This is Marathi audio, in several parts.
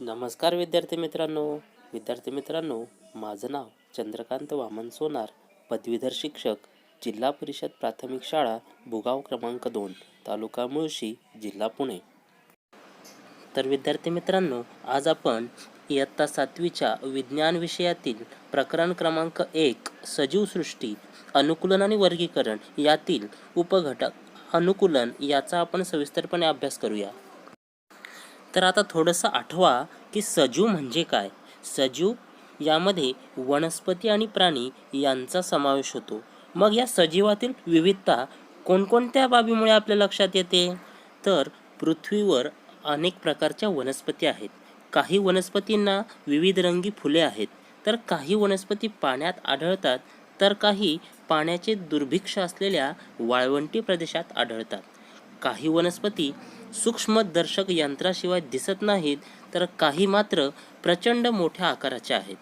नमस्कार विद्यार्थी मित्रांनो. विद्यार्थी मित्रांनो माझं नाव चंद्रकांत वामन सोनार पदवीधर शिक्षक जिल्हा परिषद प्राथमिक शाळा भुगाव क्रमांक दोन तालुका मुळशी जिल्हा पुणे. तर विद्यार्थी मित्रांनो आज आपण इयत्ता सातवीच्या विज्ञान विषयातील प्रकरण क्रमांक एक सजीवसृष्टी अनुकूलन आणि वर्गीकरण यातील उपघटक अनुकूलन याचा आपण सविस्तरपणे अभ्यास करूया. तर आता थोडंसं आठवा की सजीव म्हणजे काय? सजीव यामध्ये वनस्पती आणि प्राणी यांचा समावेश होतो. मग या सजीवातील विविधता कोणकोणत्या बाबीमुळे आपल्या लक्षात येते? तर पृथ्वीवर अनेक प्रकारच्या वनस्पती आहेत. काही वनस्पतींना विविध रंगी फुले आहेत. तर काही वनस्पती पाण्यात आढळतात तर काही पाण्याचे दुर्भिक्ष असलेल्या वाळवंटी प्रदेशात आढळतात. काही वनस्पती सूक्ष्मदर्शक यंत्राशिवाय दिसत नाहीत तर काही मात्र प्रचंड मोठ्या आकाराच्या आहेत.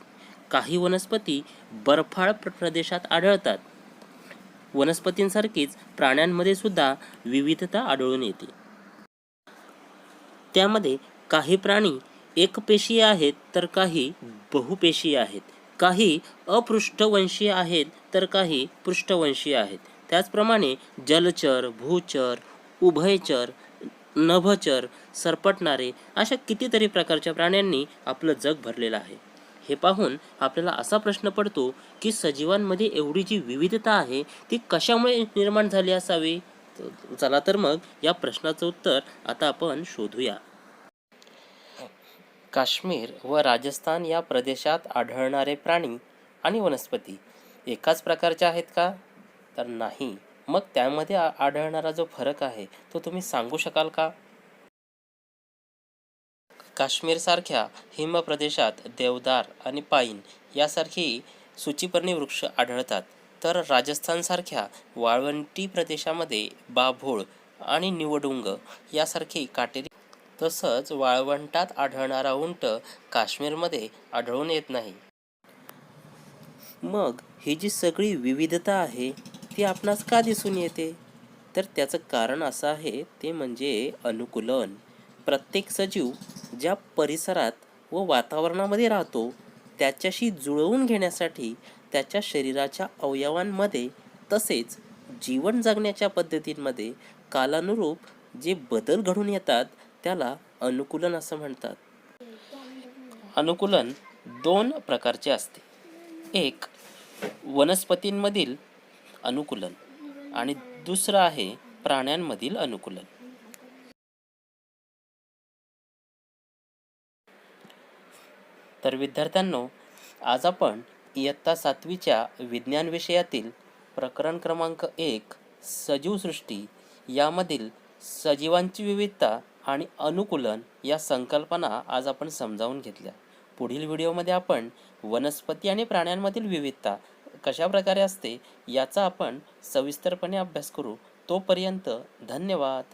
काही वनस्पती बर्फाळ प्रदेशात आढळतात. वनस्पतींसारखीच प्राण्यांमध्ये सुद्धा विविधता आढळून येते. त्यामध्ये काही प्राणी एकपेशीय आहेत तर काही बहुपेशीय आहेत. काही अपृष्ठवंशीय आहेत तर काही पृष्ठवंशीय आहेत. त्याचप्रमाणे जलचर भूचर उभयचर नभचर सरपटणारे अशा कितीतरी प्रकारच्या प्राण्यांनी आपलं जग भरलेलं आहे. हे पाहून आपल्याला असा प्रश्न पडतो की सजीवांमध्ये एवढी जी विविधता आहे ती कशामुळे निर्माण झाली असावी? चला तर मग या प्रश्नाचं उत्तर आता आपण शोधूया. काश्मीर व राजस्थान या प्रदेशात आढळणारे प्राणी आणि वनस्पती एकाच प्रकारच्या आहेत का? तर नाही. मग त्यामध्ये आढळणारा जो फरक आहे तो तुम्ही सांगू शकाल का? काश्मीरसारख्या हिम प्रदेशात देवदार आणि पाईन यासारखी सूचीपर्णी वृक्ष आढळतात. तर राजस्थानसारख्या वाळवंटी प्रदेशामध्ये बाभोळ आणि निवडुंग यासारखी काटेरी तसंच वाळवंटात आढळणारा उंट काश्मीरमध्ये आढळून येत नाही. मग ही जी सगळी विविधता आहे ती आपणास का दिसून येते? तर त्याचं कारण असं आहे ते म्हणजे अनुकूलन. प्रत्येक सजीव ज्या परिसरात व वातावरणामध्ये राहतो त्याच्याशी जुळवून घेण्यासाठी त्याच्या शरीराच्या अवयवांमध्ये तसेच जीवन जगण्याच्या पद्धतींमध्ये कालानुरूप जे बदल घडून येतात त्याला अनुकूलन असं म्हणतात. अनुकूलन दोन प्रकारचे असते. एक वनस्पतींमधील अनुकूलन. आणि दुसरं आहे प्राण्यांमधील अनुकूलन. तर विद्यार्थ्यांनो आज आपण इयत्ता सातवीच्या विज्ञान विषयातील प्रकरण क्रमांक एक सजीवसृष्टी यामधील सजीवांची विविधता आणि अनुकूलन या संकल्पना आज आपण समजावून घेतल्या. पुढील व्हिडिओमध्ये आपण वनस्पती आणि प्राण्यांमधील विविधता कशा प्रकारे असते याचा आपण सविस्तरपणे अभ्यास करू. तोपर्यंत धन्यवाद.